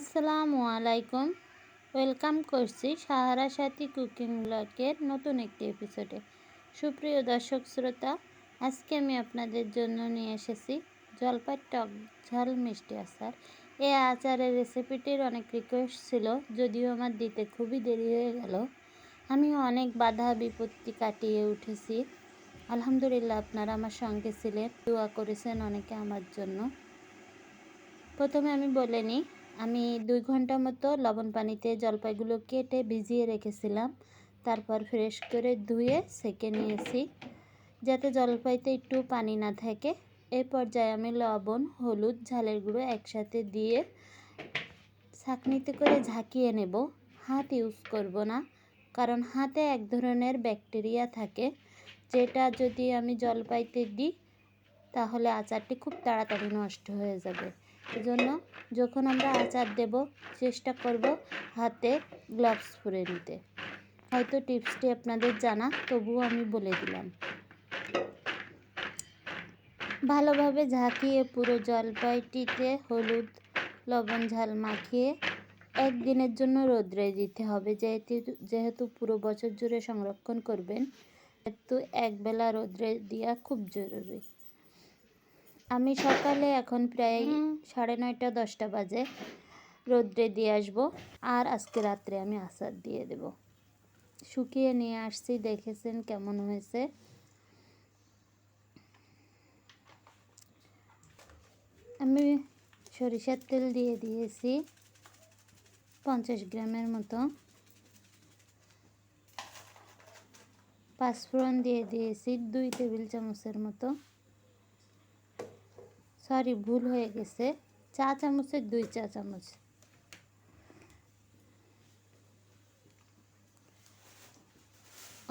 আসসালামু আলাইকুম। ওয়েলকাম করছি সাহারা সাথী কুকিং ব্লগের নতুন একটি এপিসোডে। সুপ্রিয় দর্শক শ্রোতা, আজকে আমি আপনাদের জন্য নিয়ে এসেছি জলপাই টক ঝাল মিষ্টি আচার। এই আচারের রেসিপিটির অনেক রিকোয়েস্ট ছিল, যদিও আমার দিতে খুবই দেরি হয়ে গেল। আমি অনেক বাধা বিপত্তি কাটিয়ে উঠেছি। আলহামদুলিল্লাহ আপনারা আমার সঙ্গে ছিলেন, দোয়া করেছেন অনেকে আমার জন্য। প্রথমে আমি বলে নিই আমি দুই ঘণ্টা মতো লবণ পানিতে জলপাইগুলো কেটে ভিজিয়ে রেখেছিলাম। তারপর ফ্রেশ করে ধুয়ে সেকে নিয়েছি। যাতে জলপাইতে একটু পানি না থাকে এই পর্যায়ে আমি লবণ, হলুদ, ঝালের গুঁড়ো একসাথে দিয়ে ছাঁকনিতে করে ঝাঁকিয়ে নেব। হাত ইউজ করব না, কারণ হাতে এক ধরনের ব্যাকটেরিয়া থাকে। যেটা যদি আমি জলপাইতে দিই, তাহলে আচারটি খুব তাড়াতাড়ি নষ্ট হয়ে যাবে। এজন্য যখন আমরা আচার দেব, চেষ্টা করব হাতে গ্লাভস পরে নিতে। হয়তো টিপসটি আপনাদের জানা, তবুও আমি বলে দিলাম। ভালোভাবে ঝাঁকিয়ে পুরো জলপাইটিতে হলুদ, লবণ, ঝাল মাখিয়ে একদিনের জন্য রোদ্রে দিতে হবে। যেহেতু যেহেতু পুরো বছর জুড়ে সংরক্ষণ করবেন একটু একবেলা রোদ্রে দেওয়া খুব জরুরি। আমি সকালে এখন প্রায় সাড়ে নয়টা দশটা বাজে রোদ্রে দিয়ে আসব। আর আজকে রাত্রে আমি আচার দিয়ে দেব। শুকিয়ে নিয়ে আসছি দেখেছেন কেমন হয়েছে? আমি সরিষার তেল দিয়ে দিয়েছি পঞ্চাশ গ্রামের মতো। পাঁচফোড়ন দিয়ে দিয়েছি দুই টেবিল চামচের মতো। সরি, ভুল হয়ে গেছে। চা চামচের দুই চা চামচ।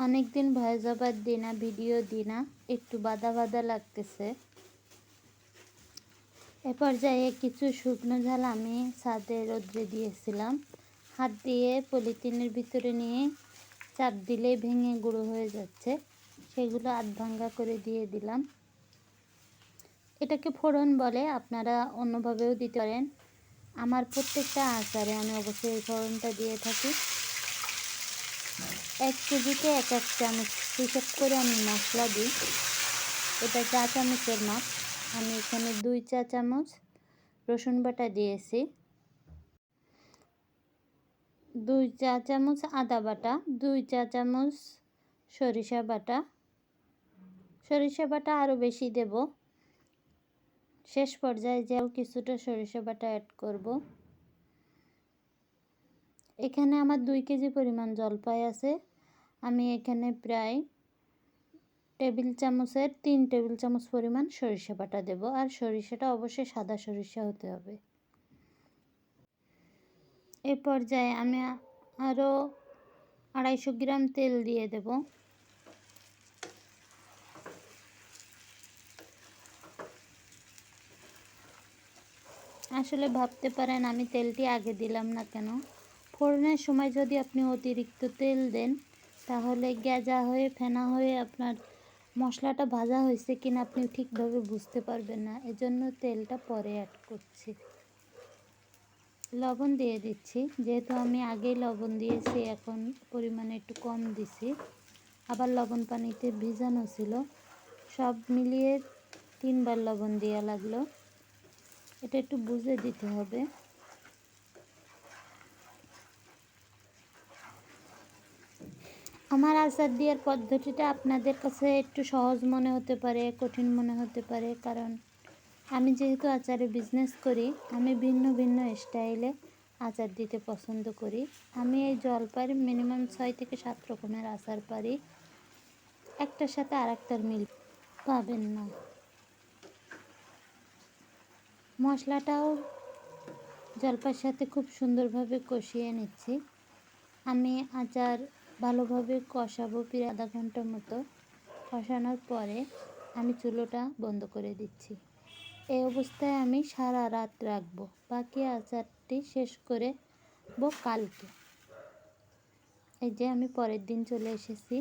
অনেক দিন ভয়েস ওভার দিই না ভিডিও দিই না একটু বাদা বাদা লাগতেছে। এ পর্যায়ে কিছু শুকনো ঝাল আমি ছাদে রোদ্রে দিয়েছিলাম। হাত দিয়ে পলিথিনের ভিতরে নিয়ে চাপ দিলেই ভেঙে গুঁড়ো হয়ে যাচ্ছে। সেগুলো আধ ভাঙ্গা করে দিয়ে দিলাম। এটাকে ফোড়ন বলে, আপনারা অন্যভাবেও দিতে পারেন। আমার প্রত্যেকটা আচারে আমি অবশ্যই এই ফোড়নটা দিয়ে থাকি। এক কেজিতে এক এক চামচ হিসেব করে আমি মশলা দিই। এটা চা চামচের মাপ। আমি এখানে দুই চা চামচ রসুন বাটা দিয়েছি। দুই চা চামচ আদা বাটা, দুই চা চামচ সরিষা বাটা। সরিষা বাটা আরও বেশি দেব। শেষ পর্যায়ে যেও কিছুটা সরিষা বাটা অ্যাড করব। এখানে আমার দুই কেজি পরিমাণ জলপাই আছে। আমি এখানে প্রায় টেবিল চামচের তিন টেবিল চামচ পরিমাণ সরিষা বাটা দেব। আর সরিষাটা অবশ্যই সাদা সরিষা হতে হবে। এ পর্যায়ে আমি আরও আড়াইশো গ্রাম তেল দিয়ে দেব। আসলে ভাবতে পারেন আমি তেলটি আগে দিলাম না কেন। ফোড়নের সময় যদি আপনি অতিরিক্ত তেল দেন, তাহলে গ্যাজা হয়ে, ফেনা হয়ে আপনার মশলাটা ভাজা হয়েছে কিনা আপনি ঠিকভাবে বুঝতে পারবেন না। এজন্য তেলটা পরে অ্যাড করছি। লবণ দিয়ে দিচ্ছি। যেহেতু আমি আগেই লবণ দিয়েছি, এখন পরিমাণে একটু কম দিছি। আবার লবণ পানিতে ভিজানো ছিল। সব মিলিয়ে তিনবার লবণ দেওয়া লাগল। এটা একটু বুঝে দিতে হবে। আমার আচার দেওয়ার পদ্ধতিটা আপনাদের কাছে একটু সহজ মনে হতে পারে, কঠিন মনে হতে পারে, কারণ আমি যেহেতু আচারে বিজনেস করি, আমি ভিন্ন ভিন্ন স্টাইলে আচার দিতে পছন্দ করি। আমি এই জলপাইয়ের মিনিমাম ছয় থেকে সাত রকমের আচার পারি। একটার সাথে আর একটার মিল পাবেন না। মশলাটাও জলপার সাথে খুব সুন্দরভাবে কষিয়ে নিচ্ছি। আমি আচার ভালোভাবে কষাবো প্রায় আধা ঘণ্টার মতো। কষানোর পরে আমি চুলোটা বন্ধ করে দিচ্ছি। এই অবস্থায় আমি সারা রাত রাখব। বাকি আচারটি শেষ করে বো কালকে। এই যে আমি পরের দিন চলে এসেছি।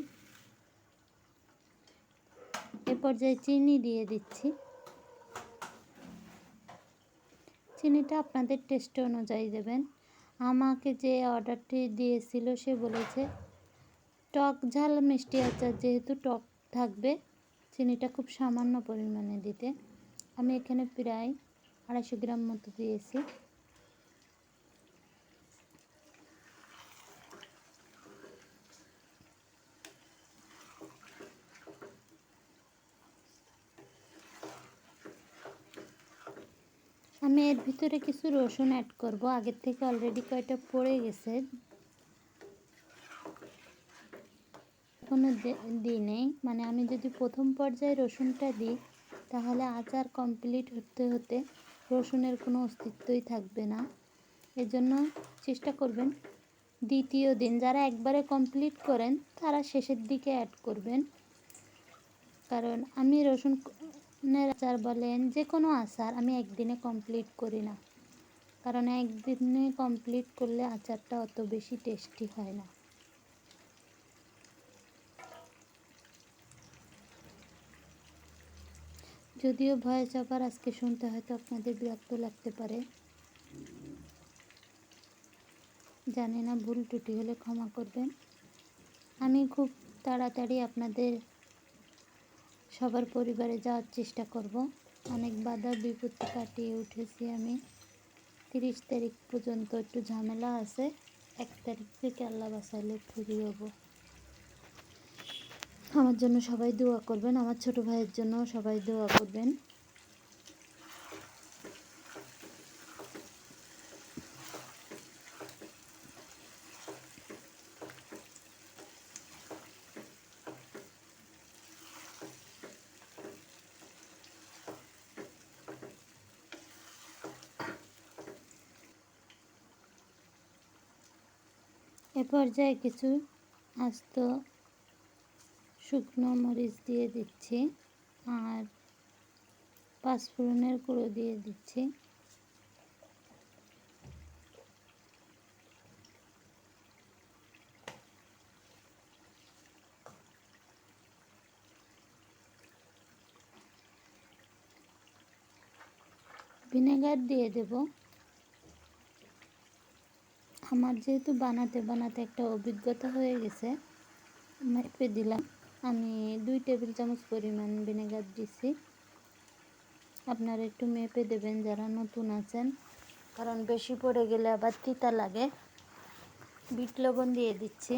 এ পর্যায়ে চিনি দিয়ে দিচ্ছি। চিনিটা আপনাদের টেস্ট অনুযায়ী দেবেন। আমাকে যে অর্ডারটি দিয়েছিল সে বলেছে, টক ঝাল মিষ্টি আচার যেহেতু টক থাকবে, চিনিটা খুব সামান্য পরিমাণে দিতে। আমি এখানে প্রায় আড়াইশো গ্রাম মতো দিয়েছি। আমি এর ভিতরে কিছু রসুন অ্যাড করব। আগের থেকে অলরেডি কয়টা পড়ে গেছে? কোনো দিই নেই। মানে আমি যদি প্রথম পর্যায়ে রসুনটা দিই, তাহলে আচার কমপ্লিট হতে হতে রসুনের কোনো অস্তিত্বই থাকবে না। এজন্য চেষ্টা করবেন দ্বিতীয় দিন। যারা একবারে কমপ্লিট করেন, তারা শেষের দিকে অ্যাড করবেন। কারণ আমি রসুনের আচার বলেন যে কোনো আচার আমি একদিনে কমপ্লিট করি না। কারণ একদিনে কমপ্লিট করলে আচারটা অত বেশি টেস্টি হয় না। যদিও ভয়েস ওভার আজকে শুনতে হয়তো আপনাদের বিরক্ত লাগতে পারে। জানি না, ভুল ত্রুটি হলে ক্ষমা করবেন। আমি খুব তাড়াতাড়ি আপনাদের সবার পরিবারে যাওয়ার চেষ্টা করব। অনেক বাধা বিপত্তি কাটিয়ে উঠেছি আমি। তিরিশ তারিখ পর্যন্ত একটু ঝামেলা আছে। এক তারিখ থেকে আল্লাহ বাসাইলে ফিরে হব। আমার জন্য সবাই দোয়া করবেন। আমার ছোট ভাইয়ের জন্য সবাই দোয়া করবেন। এ পর্যায়ে কিছু আস্ত শুকনো মরিচ দিয়ে দিচ্ছি আর পাঁচফোড়নের গুঁড়ো দিয়ে দিচ্ছি। ভিনেগার দিয়ে দেব। আমার যেহেতু বানাতে বানাতে একটা অভিজ্ঞতা হয়ে গেছে, মেপে দিলাম। আমি দুই টেবিল চামচ পরিমাণ ভিনেগার দিছি। আপনারা একটু মেপে দেবেন যারা নতুন আছেন, কারণ বেশি পড়ে গেলে আবার তিতা লাগে। বিট লবণ দিয়ে দিচ্ছি।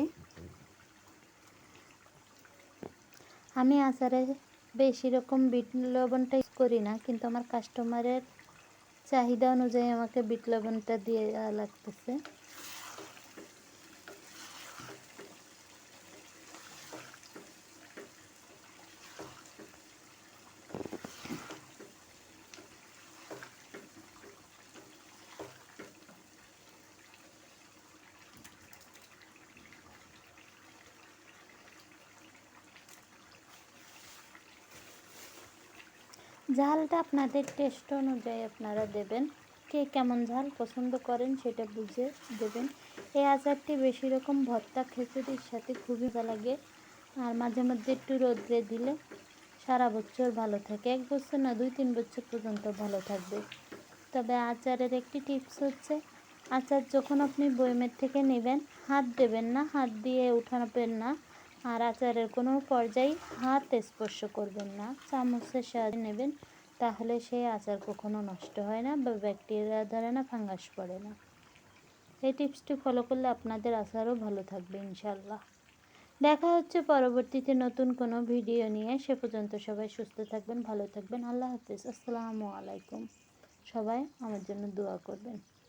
আমি আচারে বেশি রকম বিট লবণটা করি না, কিন্তু আমার কাস্টমারের চাহিদা অনুযায়ী আমাকে বিট লবণটা দিয়ে লাগতেছে। ঝালটা আপনাদের টেস্ট অনুযায়ী আপনারা দেবেন। কে কেমন ঝাল পছন্দ করেন সেটা বুঝে দেবেন। এই আচারটি বেশি রকম ভর্তা খিচুড়ির সাথে খুবই ভালো লাগে। আর মাঝে মধ্যে একটু রোদ্রে দিলে সারা বছর ভালো থাকে। এক বছর না, দুই তিন বছর পর্যন্ত ভালো থাকবে। তবে আচারের একটি টিপস হচ্ছে, আচার যখন আপনি বইমের থেকে নেবেন, হাত দেবেন না, হাত দিয়ে উঠাবেন না। আর আচারের কোনো পর্যায়ে হাত স্পর্শ করবেন না। চামচের সাহায্যে নেবেন, তাহলে সেই আচার কখনো নষ্ট হয় না বা ব্যাকটেরিয়া ধরে না, ফাঙ্গাস পড়ে না। এই টিপসটি ফলো করলে আপনাদের আচারও ভালো থাকবে ইনশাল্লাহ দেখা হচ্ছে পরবর্তীতে নতুন কোনো ভিডিও নিয়ে। সে পর্যন্ত সবাই সুস্থ থাকবেন, ভালো থাকবেন। আল্লাহ হাফিজ। আসসালামু আলাইকুম। সবাই আমার জন্য দোয়া করবেন।